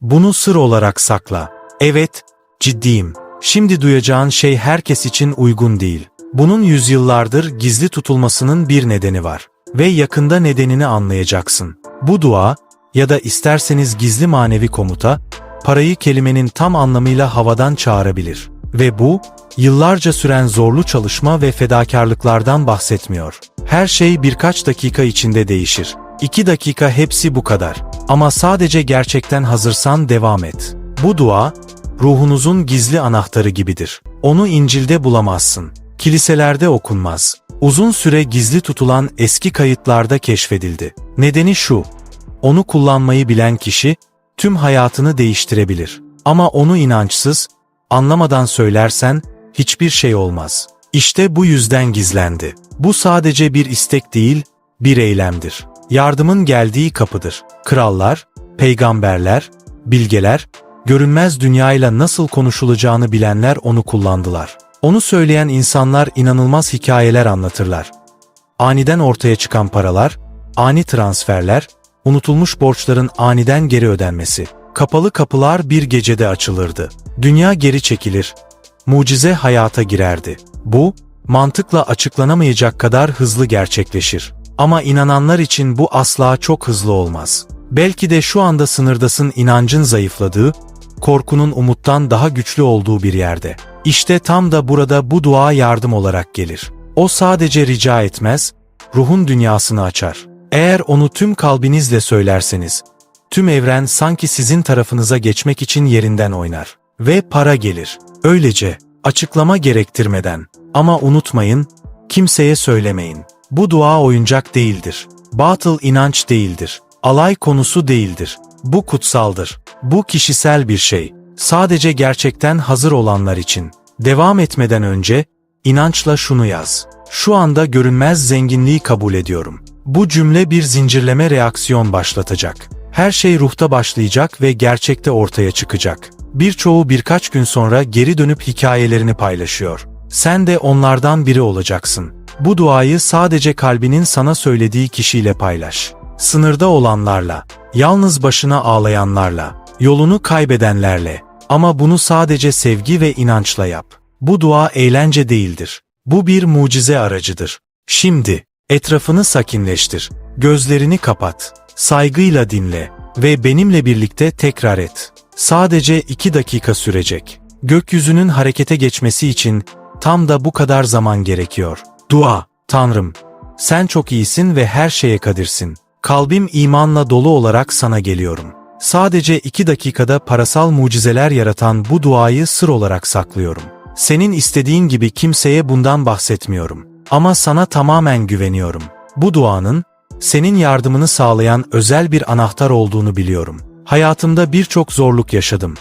Bunu sır olarak sakla. Evet, ciddiyim. Şimdi duyacağın şey herkes için uygun değil. Bunun yüzyıllardır gizli tutulmasının bir nedeni var. Ve yakında nedenini anlayacaksın. Bu dua, ya da isterseniz gizli manevi komuta, parayı kelimenin tam anlamıyla havadan çağırabilir. Ve bu, yıllarca süren zorlu çalışma ve fedakarlıklardan bahsetmiyor. Her şey birkaç dakika içinde değişir. İki dakika hepsi bu kadar. Ama sadece gerçekten hazırsan devam et. Bu dua, ruhunuzun gizli anahtarı gibidir. Onu İncil'de bulamazsın. Kiliselerde okunmaz. Uzun süre gizli tutulan eski kayıtlarda keşfedildi. Nedeni şu, onu kullanmayı bilen kişi, tüm hayatını değiştirebilir. Ama onu inançsız, anlamadan söylersen, hiçbir şey olmaz. İşte bu yüzden gizlendi. Bu sadece bir istek değil, bir eylemdir. Yardımın geldiği kapıdır. Krallar, peygamberler, bilgeler, görünmez dünyayla nasıl konuşulacağını bilenler onu kullandılar. Onu söyleyen insanlar inanılmaz hikayeler anlatırlar. Aniden ortaya çıkan paralar, ani transferler, unutulmuş borçların aniden geri ödenmesi. Kapalı kapılar bir gecede açılırdı. Dünya geri çekilir. Mucize hayata girerdi. Bu, mantıkla açıklanamayacak kadar hızlı gerçekleşir. Ama inananlar için bu asla çok hızlı olmaz. Belki de şu anda sınırdasın inancın zayıfladığı, korkunun umuttan daha güçlü olduğu bir yerde. İşte tam da burada bu dua yardım olarak gelir. O sadece rica etmez, ruhun dünyasını açar. Eğer onu tüm kalbinizle söylerseniz, tüm evren sanki sizin tarafınıza geçmek için yerinden oynar. Ve para gelir. Öylece, açıklama gerektirmeden. Ama unutmayın, kimseye söylemeyin. Bu dua oyuncak değildir. Batıl inanç değildir. Alay konusu değildir. Bu kutsaldır. Bu kişisel bir şey. Sadece gerçekten hazır olanlar için. Devam etmeden önce, inançla şunu yaz. Şu anda görünmez zenginliği kabul ediyorum. Bu cümle bir zincirleme reaksiyon başlatacak. Her şey ruhta başlayacak ve gerçekte ortaya çıkacak. Birçoğu birkaç gün sonra geri dönüp hikayelerini paylaşıyor. Sen de onlardan biri olacaksın. Bu duayı sadece kalbinin sana söylediği kişiyle paylaş. Sınırda olanlarla, yalnız başına ağlayanlarla, yolunu kaybedenlerle. Ama bunu sadece sevgi ve inançla yap. Bu dua eğlence değildir. Bu bir mucize aracıdır. Şimdi, etrafını sakinleştir. Gözlerini kapat. Saygıyla dinle. Ve benimle birlikte tekrar et. Sadece iki dakika sürecek. Gökyüzünün harekete geçmesi için tam da bu kadar zaman gerekiyor. Dua, Tanrım, sen çok iyisin ve her şeye kadirsin. Kalbim imanla dolu olarak sana geliyorum. Sadece iki dakikada parasal mucizeler yaratan bu duayı sır olarak saklıyorum. Senin istediğin gibi kimseye bundan bahsetmiyorum. Ama sana tamamen güveniyorum. Bu duanın, senin yardımını sağlayan özel bir anahtar olduğunu biliyorum. Hayatımda birçok zorluk yaşadım.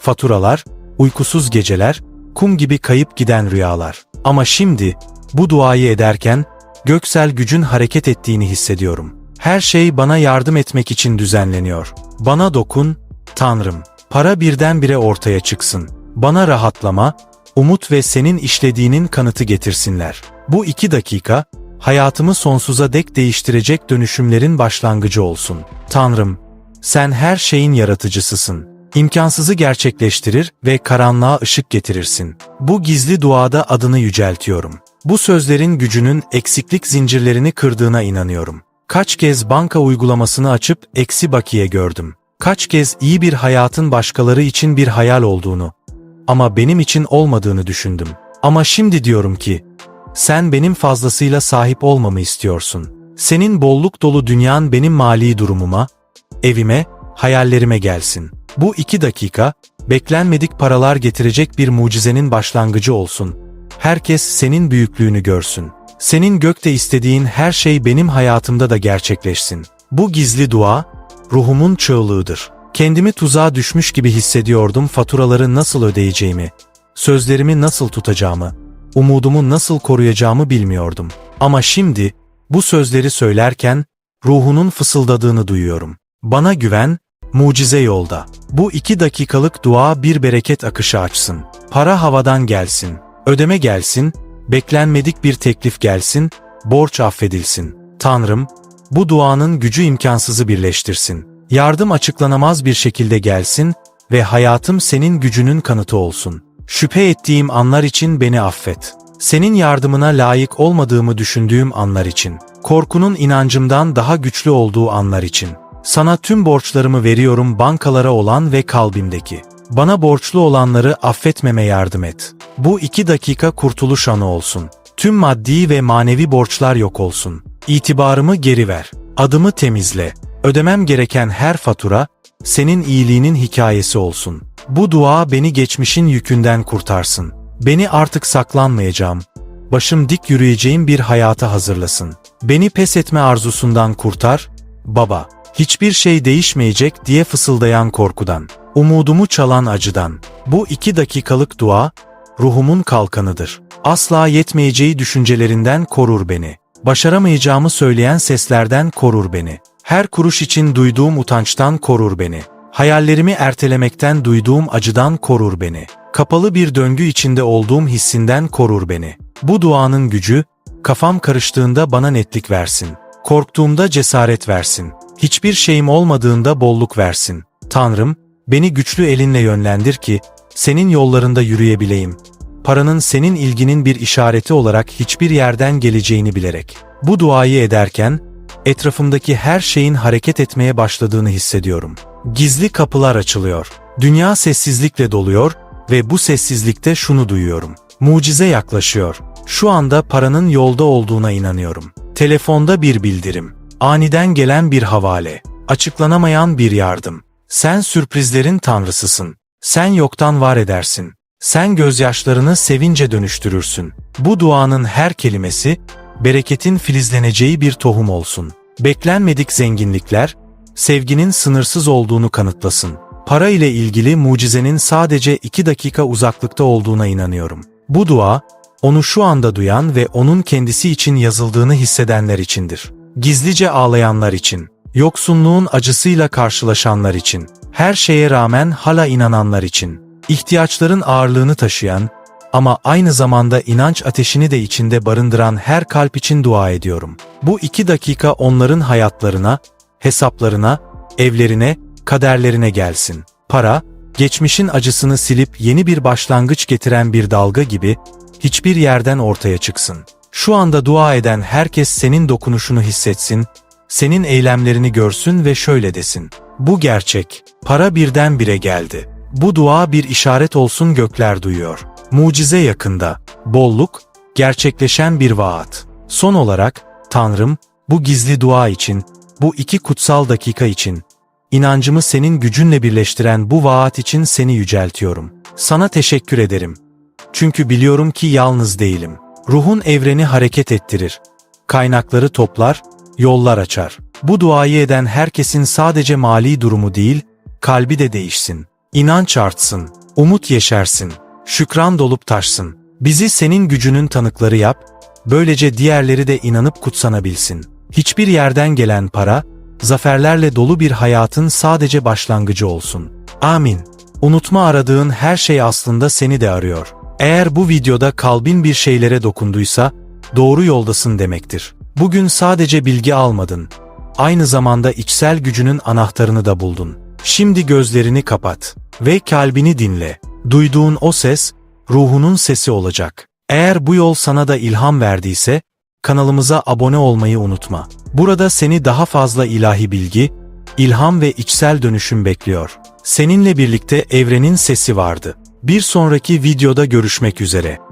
Faturalar, uykusuz geceler, kum gibi kayıp giden rüyalar. Ama şimdi, bu duayı ederken, göksel gücün hareket ettiğini hissediyorum. Her şey bana yardım etmek için düzenleniyor. Bana dokun, Tanrım. Para birdenbire ortaya çıksın. Bana rahatlama, umut ve senin işlediğinin kanıtı getirsinler. Bu iki dakika, hayatımı sonsuza dek değiştirecek dönüşümlerin başlangıcı olsun. Tanrım, sen her şeyin yaratıcısısın. İmkansızı gerçekleştirir ve karanlığa ışık getirirsin. Bu gizli duada adını yüceltiyorum. Bu sözlerin gücünün eksiklik zincirlerini kırdığına inanıyorum. Kaç kez banka uygulamasını açıp eksi bakiye gördüm. Kaç kez iyi bir hayatın başkaları için bir hayal olduğunu ama benim için olmadığını düşündüm. Ama şimdi diyorum ki, sen benim fazlasıyla sahip olmamı istiyorsun. Senin bolluk dolu dünyan benim mali durumuma, evime, hayallerime gelsin. Bu iki dakika, beklenmedik paralar getirecek bir mucizenin başlangıcı olsun. Herkes senin büyüklüğünü görsün. Senin gökte istediğin her şey benim hayatımda da gerçekleşsin. Bu gizli dua, ruhumun çığlığıdır. Kendimi tuzağa düşmüş gibi hissediyordum faturaları nasıl ödeyeceğimi, sözlerimi nasıl tutacağımı, umudumu nasıl koruyacağımı bilmiyordum. Ama şimdi, bu sözleri söylerken, ruhunun fısıldadığını duyuyorum. Bana güven, mucize yolda. Bu iki dakikalık dua bir bereket akışı açsın. Para havadan gelsin, ödeme gelsin, beklenmedik bir teklif gelsin, borç affedilsin. Tanrım, bu duanın gücü imkansızı birleştirsin. Yardım açıklanamaz bir şekilde gelsin ve hayatım senin gücünün kanıtı olsun. Şüphe ettiğim anlar için beni affet. Senin yardımına layık olmadığımı düşündüğüm anlar için. Korkunun inancımdan daha güçlü olduğu anlar için. Sana tüm borçlarımı veriyorum bankalara olan ve kalbimdeki. Bana borçlu olanları affetmeme yardım et. Bu iki dakika kurtuluş anı olsun. Tüm maddi ve manevi borçlar yok olsun. İtibarımı geri ver. Adımı temizle. Ödemem gereken her fatura, senin iyiliğinin hikayesi olsun. Bu dua beni geçmişin yükünden kurtarsın. Beni artık saklanmayacağım. Başım dik yürüyeceğim bir hayata hazırlasın. Beni pes etme arzusundan kurtar, baba. Hiçbir şey değişmeyecek diye fısıldayan korkudan. Umudumu çalan acıdan. Bu iki dakikalık dua, ruhumun kalkanıdır. Asla yetmeyeceği düşüncelerinden korur beni. Başaramayacağımı söyleyen seslerden korur beni. Her kuruş için duyduğum utançtan korur beni. Hayallerimi ertelemekten duyduğum acıdan korur beni. Kapalı bir döngü içinde olduğum hissinden korur beni. Bu duanın gücü, kafam karıştığında bana netlik versin. Korktuğumda cesaret versin. Hiçbir şeyim olmadığında bolluk versin. Tanrım, beni güçlü elinle yönlendir ki, senin yollarında yürüyebileyim. Paranın senin ilginin bir işareti olarak hiçbir yerden geleceğini bilerek. Bu duayı ederken, etrafımdaki her şeyin hareket etmeye başladığını hissediyorum. Gizli kapılar açılıyor. Dünya sessizlikle doluyor ve bu sessizlikte şunu duyuyorum. Mucize yaklaşıyor. Şu anda paranın yolda olduğuna inanıyorum. Telefonda bir bildirim. Aniden gelen bir havale. Açıklanamayan bir yardım. Sen sürprizlerin tanrısısın. Sen yoktan var edersin. Sen gözyaşlarını sevince dönüştürürsün. Bu duanın her kelimesi, bereketin filizleneceği bir tohum olsun. Beklenmedik zenginlikler, sevginin sınırsız olduğunu kanıtlasın. Para ile ilgili mucizenin sadece iki dakika uzaklıkta olduğuna inanıyorum. Bu dua, onu şu anda duyan ve onun kendisi için yazıldığını hissedenler içindir. Gizlice ağlayanlar için, yoksunluğun acısıyla karşılaşanlar için, her şeye rağmen hala inananlar için, ihtiyaçların ağırlığını taşıyan ama aynı zamanda inanç ateşini de içinde barındıran her kalp için dua ediyorum. Bu iki dakika onların hayatlarına, hesaplarına, evlerine, kaderlerine gelsin. Para, geçmişin acısını silip yeni bir başlangıç getiren bir dalga gibi hiçbir yerden ortaya çıksın. Şu anda dua eden herkes senin dokunuşunu hissetsin, senin eylemlerini görsün ve şöyle desin. Bu gerçek, para birdenbire geldi. Bu dua bir işaret olsun gökler duyuyor. Mucize yakında, bolluk, gerçekleşen bir vaat. Son olarak, Tanrım, bu gizli dua için, bu iki kutsal dakika için, inancımı senin gücünle birleştiren bu vaat için seni yüceltiyorum. Sana teşekkür ederim. Çünkü biliyorum ki yalnız değilim. Ruhun evreni hareket ettirir. Kaynakları toplar, yollar açar. Bu duayı eden herkesin sadece mali durumu değil, kalbi de değişsin. İnanç artsın, umut yeşersin, şükran dolup taşsın. Bizi senin gücünün tanıkları yap, böylece diğerleri de inanıp kutsanabilsin. Hiçbir yerden gelen para, zaferlerle dolu bir hayatın sadece başlangıcı olsun. Amin. Unutma aradığın her şey aslında seni de arıyor. Eğer bu videoda kalbin bir şeylere dokunduysa, doğru yoldasın demektir. Bugün sadece bilgi almadın. Aynı zamanda içsel gücünün anahtarını da buldun. Şimdi gözlerini kapat ve kalbini dinle. Duyduğun o ses, ruhunun sesi olacak. Eğer bu yol sana da ilham verdiyse, kanalımıza abone olmayı unutma. Burada seni daha fazla ilahi bilgi, ilham ve içsel dönüşüm bekliyor. Seninle birlikte evrenin sesi vardı. Bir sonraki videoda görüşmek üzere.